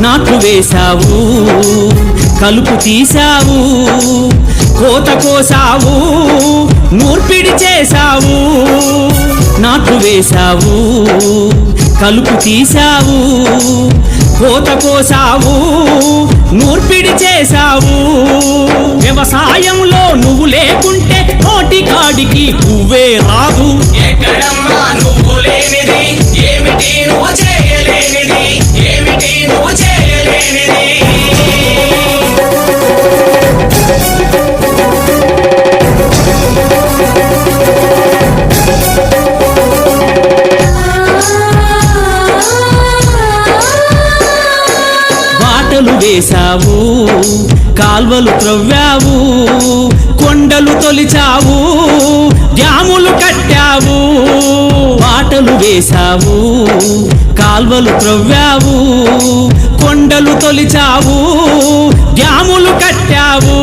నాటు వేశావు కలుపు తీశావు కోత కోసావు నూర్పిడి చేశావు. నాటు వేశావు కలుపు తీశావు కోత కోసావు నూర్పిడి చేశావు. వ్యవసాయంలో నువ్వు లేకుంటే నోటి కాడికి పువ్వే రాదు. ఎక్కడమ్మ? బాటలు వేశావు కాల్వలు త్రవ్వావు కొండలు తొలిచావు డ్యాములు కట్టావు పాటలు వేశావు కాల్వలు త్రవ్వావు కొండలు తొలిచావు డ్యాములు కట్టావు.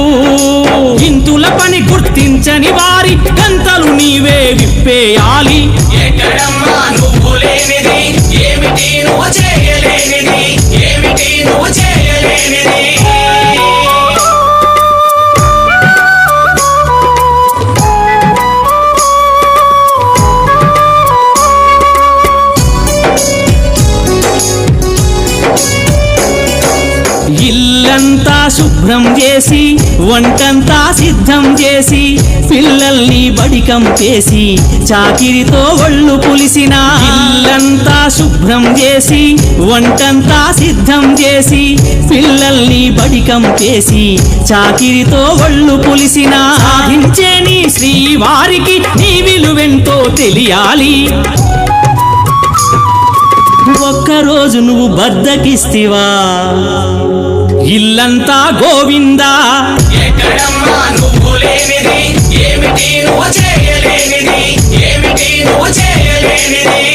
ఇంతుల పని గుర్తించని వారి గంతలు నీవే విప్పేయాలి. ఎక్కడమ్మా నువ్వు లేనిది ఏమిటి? నువ్వు శుభ్రం చేసి వంటంతా సిద్ధం చేసి పిల్లల్ని బడికం చేసి చాకిరితో ఒళ్ళు పులిసిన ఇల్లంతా శుభ్రం చేసి వంటంతా సిద్ధం చేసి పిల్లల్ని బడికం చేసి చాకిరితో ఒళ్ళు పులిసిన సాధించే నీ శ్రీవారికి నీ విలువెంతో తెలియాలి. ఒక్కరోజు నువ్వు బద్దకిస్తివా? ఇల్లంతా గోవిందా? ఎక్కడమ్మా నువ్వు లేనిది? ఏమిటి నువ్వు చేయలేనిది? ఏమిటి నువ్వు చేయలేనిది?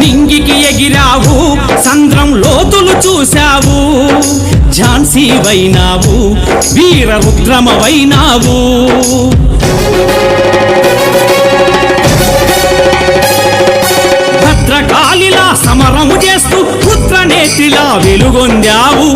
నింగికి ఎగిరావు సంద్రం లోతులు చూశావు. ఝాన్సీ వైనావు వీర రుద్రమవైనావు భద్రకాళిలా సమరము చేస్తూ పుత్రనేత్రిలా వెలుగొందావు.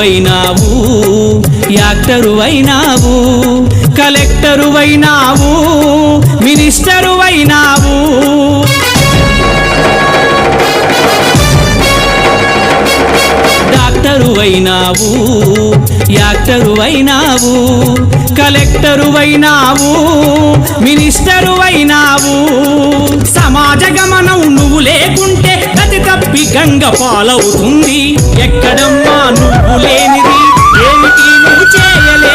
అయినావు యాక్టరు అయినావు కలెక్టరు అయినావు మినిస్టరు అయినావు డాక్టరు అయినావు యాక్టరు అయినావు కలెక్టరు అయినావు మినిస్టరు అయినావు సమాజ గమనం నువ్వులే గంగ పాలవుతుంది ఎక్కడమ్మా నువ్వు లేనిది? ఏమిటి నువ్వు చేయలేదు